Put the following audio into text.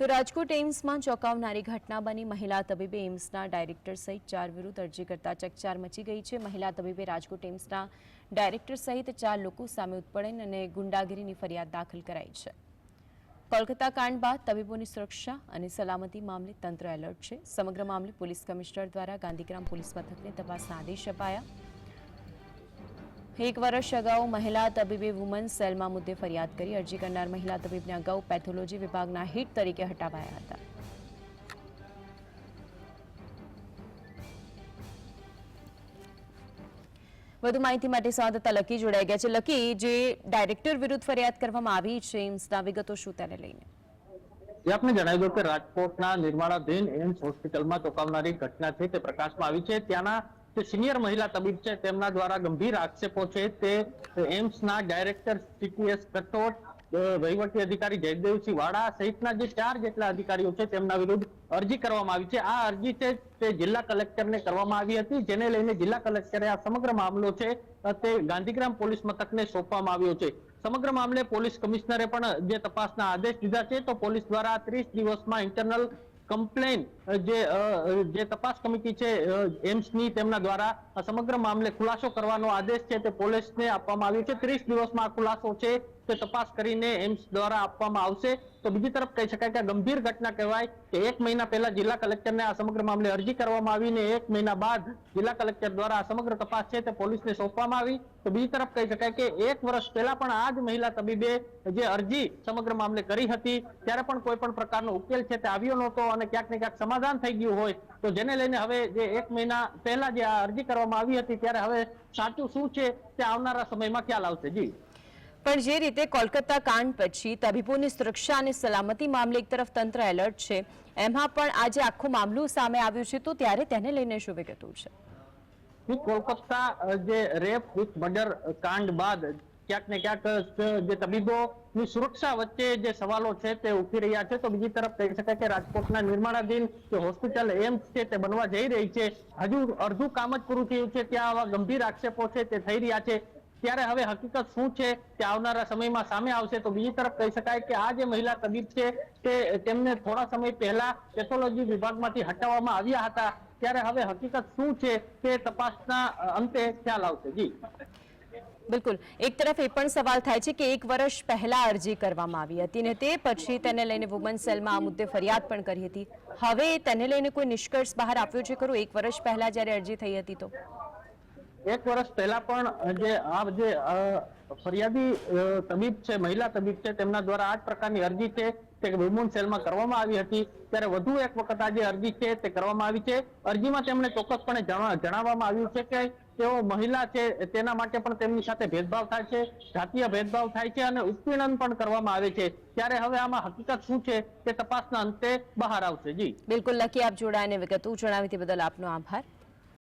તો રાજકોટ એમ્સમાં ચોંકાવનારી ઘટના બની. મહિલા તબીબે એમ્સના ડાયરેક્ટર સહિત ચાર વિરુદ્ધ અરજી કરતા ચકચાર મચી ગઈ છે. મહિલા તબીબે રાજકોટ એમ્સના ડાયરેક્ટર સહિત ચાર લોકો સામે ઉત્પીડન અને ગુંડાગીરીની ફરિયાદ દાખલ કરાઈ છે. કોલકાતા કાંડ બાદ તબીબોની સુરક્ષા અને સલામતી મામલે તંત્ર એલર્ટ છે. સમગ્ર મામલે પોલીસ કમિશનર દ્વારા ગાંધીગ્રામ પોલીસ મથકને તપાસના આદેશ અપાયા. એક વર્ષ અગાઉ મહિલા તબીબે વુમન સેલમાં મુદ્દે ફરિયાદ કરી. અરજી કરનાર મહિલા તબીબને અગાઉ પેથોલોજી વિભાગના હિટ તરીકે હટાવાયા હતા. વધુ માહિતી માટે સંવાદદાતા લકી જોડાઈ ગયા છે. લકી, જે ડાયરેક્ટર વિરુદ્ધ ફરિયાદ કરવામાં આવી છે, એમ્સના વિગતો શું તેને લઈને? આપને જણાવી દઉં કે રાજકોટના નિર્માણાધીન એમ્સ હોસ્પિટલમાં ચોંકાવનારી ઘટના છે તે પ્રકાશમાં આવી છે. ત્યાંના જે સિનિયર મહિલા તબીબ છે, તેમના દ્વારા ગંભીર આક્ષેપો છે તે એમ્સના ડાયરેક્ટર સીટીએસ કટોટ વહીવટી અધિકારી જયદેવસિંહ વાડા સહિતના જે ચાર જેટલા અધિકારીઓ છે, તેમના વિરુદ્ધ અરજી કરવામાં આવી છે. આ અરજી છે તે જિલ્લા કલેક્ટરને કરવામાં આવી હતી, જેને લઈને જિલ્લા કલેક્ટરે આ સમગ્ર મામલો છે તે ગાંધીગ્રામ પોલીસ મથકને સોંપવામાં આવ્યો છે. સમગ્ર મામલે પોલીસ કમિશનરે પણ જે તપાસના આદેશ દીધા છે, તો પોલીસ દ્વારા ત્રીસ દિવસમાં ઇન્ટરનલ કમ્પ્લેન જે જે તપાસ કમિટી છે એમ્સની તેમના દ્વારા સમગ્ર મામલે ખુલાસો કરવાનો આદેશ છે તે પોલીસને આપવામાં આવ્યો છે. ત્રીસ દિવસમાં આ ખુલાસો છે. તે તપાસ કરીને એમ્સ દ્વારા આપવામાં આવશે. તો બીજી તરફ કહી શકાય કે ગંભીર ઘટના કહેવાય કે એક મહિના પહેલા જિલ્લા કલેક્ટરને આ સમગ્ર મામલે અરજી કરવામાં આવીને એક મહિના બાદ જિલ્લા કલેક્ટર દ્વારા આ સમગ્ર તપાસ છે તે પોલીસને સોંપવામાં આવી. તો બીજી તરફ કહી શકાય કે એક વર્ષ પહેલા પણ આ જ મહિલા તબીબે જે અરજી સમગ્ર મામલે કરી હતી, ત્યારે પણ કોઈ પણ પ્રકારનો ઉકેલ છે તે આવ્યો નહોતો અને ક્યાંક ને ક્યાંક સમાધાન થઈ ગયું હોય. તો જેને લઈને હવે જે એક મહિના પહેલા જે આ અરજી કરવામાં આવી હતી, ત્યારે હવે સાચું શું છે તે આવનારા સમયમાં ખ્યાલ આવશે. જી. પણ જે રીતે કોલકાતા કાંડ પછી તબીબોની સુરક્ષા અને સલામતી મામલે એક તરફ તંત્ર એલર્ટ છે, એમાં પણ આજે આખું મામલું સામે આવ્યું છે, તો ત્યારે તેને લઈને શું વિગતો છે? કોલકાતા જે રેપ વિથ મર્ડર કાંડ બાદ ક્યાંક ને ક્યાંક જે તબીબોની સુરક્ષા વચ્ચે જે સવાલો છે તે ઉઠી રહ્યા છે, તો બીજી તરફ કહી શકાય કે રાજકોટના નિર્માણાધીન જે હોસ્પિટલ એમ્સ છે તે બનવા જઈ રહી છે. હજુ અડધું કામ જ પૂરું થયું છે, ત્યાં આવા ગંભીર આક્ષેપો છે તે થઈ રહ્યા છે. ત્યારે હવે હકીકત શું છે તે આવનારા સમયમાં સામે આવશે તો બીજી તરફ કહી શકાય કે આ જે મહિલા તબીબ છે તે તેમને થોડા સમય પહેલા પેથોલોજી વિભાગમાંથી હટાવવામાં આવ્યા હતા. ત્યારે હવે હકીકત શું છે તે તપાસના અંતે ખ્યાલ આવશે. જી. બિલકુલ. એક તરફ એ પણ સવાલ થાય છે કે એક વર્ષ પહેલા અરજી કરવામાં આવી હતી ને તે પછી તેને લઈને વુમન સેલમાં આ મુદ્દે ફરિયાદ પણ કરી હતી. હવે તેને લઈને કોઈ નિષ્કર્ષ બહાર આવ્યો છે ખરું? એક વર્ષ પહેલા જ્યારે અરજી થઈ હતી તો? એક વર્ષ પહેલા પણ જે આ જે ફરિયાદી તબીબ છે, મહિલા તબીબ છે, તેમના દ્વારા આ જ પ્રકારની અરજી છે તે વુમન સેલમાં કરવામાં આવી હતી. ત્યારે વધુ એક વખત આ જે અરજી છે તે કરવામાં આવી છે. અરજીમાં તેમણે ચોક્કસપણે જણા- જણાવવામાં આવ્યું છે કે તેઓ મહિલા છે, તેના માટે પણ તેમની સાથે ભેદભાવ થાય છે, જાતીય ભેદભાવ થાય છે અને ઉત્પીડન પણ કરવામાં આવે છે. ત્યારે હવે આમાં હકીકત શું છે તે તપાસના અંતે બહાર આવશે. જી. બિલકુલ લકી આપ જોડાઈને વિગતો જણાવી બદલ આપનો આભાર.